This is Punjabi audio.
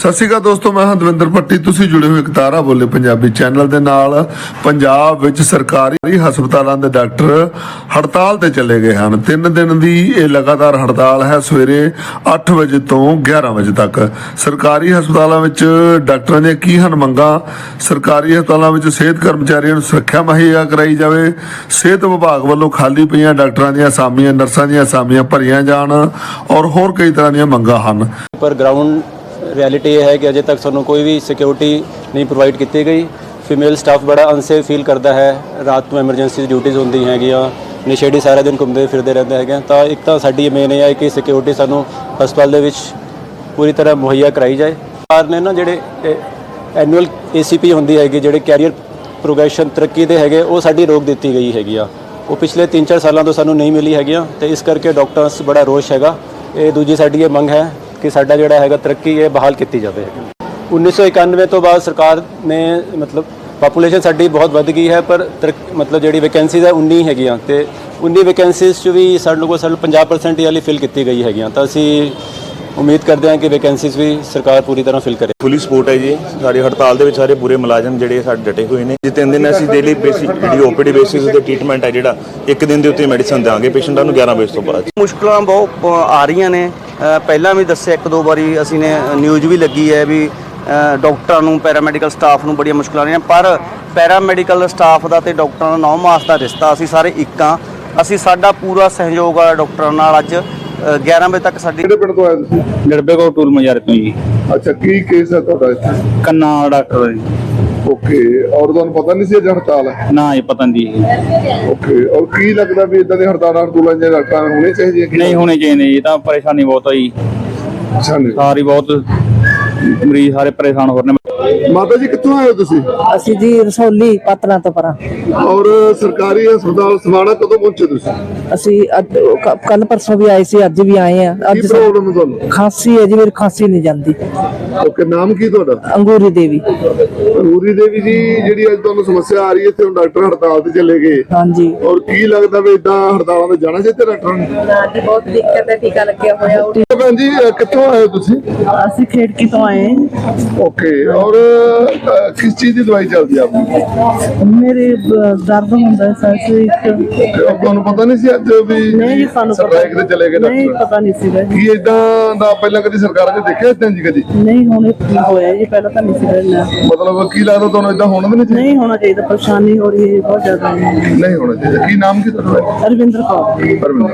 ਸਤਿ ਸ਼੍ਰੀ ਅਕਾਲ ਦੋਸਤੋ, ਮੈਂ ਹਾਂ ਦਵਿੰਦਰ ਭੱਟੀ। ਤੁਸੀਂ ਜੁੜੇ ਹੋਏ ਕਤਾਰਾ ਬੋਲੇ ਪੰਜਾਬੀ ਚੈਨਲ ਦੇ ਨਾਲ। ਪੰਜਾਬ ਵਿੱਚ ਸਰਕਾਰੀ ਹਸਪਤਾਲਾਂ ਦੇ ਡਾਕਟਰ ਹੜਤਾਲ ਤੇ ਚਲੇ ਗਏ ਹਨ। ਤਿੰਨ ਦਿਨ ਦੀ ਇਹ ਲਗਾਤਾਰ ਹੜਤਾਲ ਹੈ ਸਵੇਰੇ 8 ਵਜੇ ਤੋਂ 11 ਵਜੇ ਤੱਕ। ਸਰਕਾਰੀ ਹਸਪਤਾਲਾਂ ਵਿੱਚ ਡਾਕਟਰਾਂ ਦੀਆਂ ਕੀ ਹਨ ਮੰਗਾਂ? ਸਰਕਾਰੀ ਹਸਪਤਾਲਾਂ ਵਿੱਚ ਸਿਹਤ ਕਰਮਚਾਰੀਆਂ ਨੂੰ ਸੁਰੱਖਿਆ ਮੁਹੱਈਆ ਕਰਾਈ ਜਾਵੇ। ਸਿਹਤ ਵਿਭਾਗ ਵੱਲੋਂ ਖਾਲੀ ਪਈਆਂ ਡਾਕਟਰਾਂ ਦੀਆਂ ਅਸਾਮੀਆਂ, ਨਰਸਾਂ ਦੀਆਂ ਅਸਾਮੀਆਂ ਭਰੀਆਂ ਜਾਣ ਔਰ ਹੋਰ ਕਈ ਤਰ੍ਹਾਂ ਦੀਆਂ ਮੰਗਾਂ ਹਨ। ਪਰ ਗਰਾਊਂਡ ਰਿਐਲਿਟੀ ਇਹ ਹੈ ਕਿ ਅਜੇ ਤੱਕ ਸਾਨੂੰ ਕੋਈ ਵੀ ਸਿਕਿਉਰਿਟੀ ਨਹੀਂ ਪ੍ਰੋਵਾਈਡ ਕੀਤੀ ਗਈ। ਫੀਮੇਲ ਸਟਾਫ ਬੜਾ ਅਨਸੇਫ ਫੀਲ ਕਰਦਾ ਹੈ। ਰਾਤ ਨੂੰ ਐਮਰਜੈਂਸੀ ਡਿਊਟੀਆਂ ਹੁੰਦੀ ਹੈਗੀਆਂ, ਨਸ਼ੇੜੀ ਸਾਰਾ ਦਿਨ ਘੁੰਮਦੇ ਫਿਰਦੇ ਰਹਿੰਦੇ ਹੈਗੇ ਆ। ਤਾਂ ਇੱਕ ਤਾਂ ਸਾਡੀ ਮੇਨ ਇਹ ਹੈ ਕਿ ਸਿਕਿਉਰਿਟੀ ਸਾਨੂੰ ਹਸਪਤਾਲ ਦੇ ਵਿੱਚ ਪੂਰੀ ਤਰ੍ਹਾਂ ਮੁਹੱਈਆ ਕਰਾਈ ਜਾਏ। ਸਰਕਾਰ ਨੇ ਨਾ ਜਿਹੜੇ ਐਨੂਅਲ ਏਸੀਪੀ ਹੁੰਦੀ ਹੈਗੀ, ਜਿਹੜੇ ਕੈਰੀਅਰ ਪ੍ਰੋਗਰੈਸ਼ਨ ਤਰੱਕੀ ਦੇ ਹੈਗੇ, ਉਹ ਸਾਡੀ ਰੋਕ ਦਿੱਤੀ ਗਈ ਹੈਗੀ ਆ। ਉਹ ਪਿਛਲੇ 3-4 ਸਾਲਾਂ ਤੋਂ ਸਾਨੂੰ ਨਹੀਂ ਮਿਲੀ ਹੈਗੀਆਂ ਤੇ ਇਸ ਕਰਕੇ ਡਾਕਟਰਸ ਬੜਾ ਰੋਸ਼ ਹੈਗਾ। ਇਹ ਦੂਜੀ ਸਾਡੀ ਇਹ ਮੰਗ ਹੈ ਕਿ ਸਾਡਾ ਜਿਹੜਾ ਹੈਗਾ ਤਰੱਕੀ ਇਹ ਬਹਾਲ ਕੀਤੀ ਜਾਵੇ। 1991 ਤੋਂ ਬਾਅਦ ਸਰਕਾਰ ਨੇ ਮਤਲਬ ਪਾਪੂਲੇਸ਼ਨ ਸਾਡੀ ਬਹੁਤ ਵੱਧ ਗਈ ਹੈ ਪਰ ਤਰੱਕ- ਮਤਲਬ ਜਿਹੜੀ ਵੈਕੈਂਸੀਜ਼ ਹੈ 19 ਹੈਗੀਆਂ ਤੇ 19 ਵੈਕੈਂਸੀਜ਼ 'ਚ ਵੀ ਸਾਡੇ ਕੋਲ ਸਾਡੇ 50% ਹੀ ਵਾਲੀ ਫਿਲ ਕੀਤੀ ਗਈ ਹੈਗੀਆਂ। ਤਾਂ ਅਸੀਂ ਉਮੀਦ ਕਰਦੇ ਹਾਂ ਕਿ ਵੈਕੈਂਸੀਜ਼ ਵੀ ਸਰਕਾਰ ਪੂਰੀ ਤਰ੍ਹਾਂ ਫਿਲ ਕਰੇ। ਫੁੱਲੀ ਸਪੋਰਟ ਹੈ ਜੀ ਸਾਡੀ ਹੜਤਾਲ ਦੇ ਵਿੱਚ ਸਾਰੇ ਪੂਰੇ ਮੁਲਾਜ਼ਮ ਜਿਹੜੇ ਸਾਡੇ ਡਟੇ ਹੋਏ ਨੇ। ਜੇ ਤਿੰਨ ਦਿਨ ਅਸੀਂ ਡੇਲੀ ਬੇਸਿਕ ਜਿਹੜੀ ਓਪੀਡੀ ਬੇਸਿਸ ਤੇ ਟ੍ਰੀਟਮੈਂਟ ਹੈ ਜਿਹੜਾ ਇੱਕ ਦਿਨ ਦੇ ਉੱਤੇ ਮੈਡੀਸਨ ਦੇਵਾਂਗੇ ਪੇਸ਼ੈਂਟਾਂ ਨੂੰ 11 ਵਜੇ ਤੋਂ ਬਾਅਦ। ਮੁਸ਼ਕਲਾਂ ਬਹੁਤ ਆ ਰਹੀਆਂ ਨੇ। ਪਹਿਲਾਂ ਵੀ ਦੱਸਿਆ ਇੱਕ ਦੋ ਵਾਰੀ ਅਸੀਂ ਨੇ ਨਿਊਜ਼ ਵੀ ਲੱਗੀ ਹੈ ਵੀ ਡਾਕਟਰਾਂ ਨੂੰ ਪੈਰਾਮੈਡੀਕਲ ਸਟਾਫ ਨੂੰ ਬੜੀਆਂ ਮੁਸ਼ਕਲਾਂ ਆ ਰਹੀਆਂ। ਪਰ ਪੈਰਾਮੈਡੀਕਲ ਸਟਾਫ ਦਾ ਤੇ ਡਾਕਟਰਾਂ ਦਾ 9 ਮਾਸ ਦਾ ਰਿਸ਼ਤਾ ਅਸੀਂ ਸਾਰੇ ਇੱਕ ਹਾਂ। ਅਸੀਂ ਸਾਡਾ ਪੂਰਾ ਸਹਿਯੋਗ ਆ ਡਾਕਟਰਾਂ ਨਾਲ ਅੱਜ ਅ, 11 ਵਜੇ ਤੱਕ ਸਾਡੀ ਕਿਹੜੇ ਪਿੰਡ ਤੋਂ ਆਏ ਤੁਸੀਂ? ਨਿਰਭੈ ਕੋ ਟੂਲ ਮਜਾਰੇ ਤੋਂ ਜੀ। ਅੱਛਾ ਕੀ ਕੇਸ ਹੈ ਤੁਹਾਡਾ ਇੱਥੇ? ਕੰਨਾ ਡਾਕਟਰ ਜੀ। ਓਕੇ ਔਰ ਤੁਹਾਨੂੰ ਪਤਾ ਨਹੀਂ ਸੀ ਅੱਜ ਹੜਤਾਲ? ਹੈ ਨਾ ਇਹ ਪਤਾ ਨਹੀਂ ਜੀ। ਓਕੇ ਔਰ ਕੀ ਲੱਗਦਾ ਵੀ ਇਦਾਂ ਦੇ ਹੜਤਾਲਾਂ ਹੜਤੂਲਾਂ ਡਾਕਟਰਾਂ ਨੂੰ ਹੋਣੇ ਚਾਹੀਦੀਆਂ ਕਿ ਨਹੀਂ ਹੋਣੇ ਚਾਹੀਦੇ ਜੀ ਇਹ ਤਾਂ ਪਰੇਸ਼ਾਨੀ ਬਹੁਤ ਆਈ ਸਾਰੀ ਬਹੁਤ ਮਰੀਜ਼ ਸਾਰੇ ਪਰੇਸ਼ਾਨ ਹੋ ਰਹੇ ਨੇ। ਮਾਤਾ ਜੀ ਕਿੱਥੋਂ ਆਏ ਹੋ ਤੁਸੀਂ? ਅਸੀਂ ਜੀ ਰਸੌਲੀ ਪਾਤਨਾ ਤੋਂ ਪਰਾਂ। ਔਰ ਸਰਕਾਰੀ ਹਸਪਤਾਲ ਸਮਾਣਾ ਕਦੋਂ ਪਹੁੰਚੇ ਤੁਸੀਂ? ਅਸੀਂ ਕੱਲ ਪਰਸੋਂ ਵੀ ਆਏ ਸੀ ਅੱਜ ਵੀ ਆਏ ਆ। ਅੱਜ ਪ੍ਰੋਬਲਮ ਹੈ ਤੁਹਾਨੂੰ? ਖਾਂਸੀ ਹੈ ਜੀ ਮੇਰੀ ਖਾਂਸੀ ਨਹੀਂ ਜਾਂਦੀ। ਓਕੇ ਨਾਮ ਕੀ ਤੁਹਾਡਾ? ਅੰਗੂਰੀ ਦੇਵੀ। ਰੂਰੀ ਦੇਵੀ ਜੀ ਜਿਹੜੀ ਅੱਜ ਤੁਹਾਨੂੰ ਸਮੱਸਿਆ ਆ ਰਹੀ ਹੈ ਇੱਥੇ ਹੁਣ ਡਾਕਟਰ ਹੜਤਾਲ ਤੇ ਚਲੇ ਗਏ। ਹਾਂਜੀ। ਔਰ ਕੀ ਲੱਗਦਾ ਵੀ ਇਦਾਂ ਹੜਤਾਲਾਂ ਤੇ ਜਾਣਾ ਚਾਹੀਦਾ ਡਾਕਟਰਾਂ ਨੂੰ? ਅੱਜ ਬਹੁਤ ਦਿੱਕਤ ਹੈ ਟੀਕਾ ਲੱਗਿਆ ਹੋਇਆ। ਭੈਣ ਜੀ ਕਿੱਥੋਂ ਆਏ ਹੋ ਤੁਸੀਂ? ਅਸੀਂ ਖੇੜਕੀ ਤੋਂ ਓਕੇ ਔਰ ਅਹ, ਕਿਸ ਚੀਜ਼ ਦੀ ਦਵਾਈ ਚੱਲਦੀ ਆ ਆਪਕੀ ਮੇਰੇ ਦਰਦ ਹੁੰਦਾ ਸਰ ਤੇ ਉਹ ਤੁਹਾਨੂੰ ਪਤਾ ਨਹੀਂ ਸੀ ਅੱਜ ਵੀ ਨਹੀਂ ਸਾਨੂੰ ਪਤਾ ਸਟ੍ਰਾਈਕ ਤੇ ਚਲੇ ਗਏ ਨਹੀਂ ਪਤਾ ਨਹੀਂ ਜੀ। ਕੀ ਇਦਾਂ ਦਾ ਪਹਿਲਾਂ ਕਦੀ ਸਰਕਾਰਾਂ ਨੇ ਦੇਖਿਆ ਇਦਾਂ ਜੀ ਕਦੀ? ਨਹੀਂ ਹੁਣ ਹੋਇਆ ਜੀ ਪਹਿਲਾਂ ਤਾਂ ਨਹੀਂ ਸੀਗਾ ਮਤਲਬ ਕੀ ਲੱਗਦਾ ਤੁਹਾਨੂੰ ਇਦਾਂ ਹੋਣਾ ਵੀ ਨਹੀਂ ਚਾਹੀਦਾ? ਨਹੀਂ ਹੋਣਾ ਚਾਹੀਦਾ ਪਰੇਸ਼ਾਨੀ ਹੋ ਰਹੀ ਹੈ ਬਹੁਤ ਜ਼ਿਆਦਾ। ਨਹੀਂ ਹੋਣਾ ਚਾਹੀਦਾ। ਕੀ ਨਾਮ ਕੀ ਤੁਹਾਡਾ? ਅਰਵਿੰਦਰ ਕੌਰ। ਪਰਮਿੰਦਰ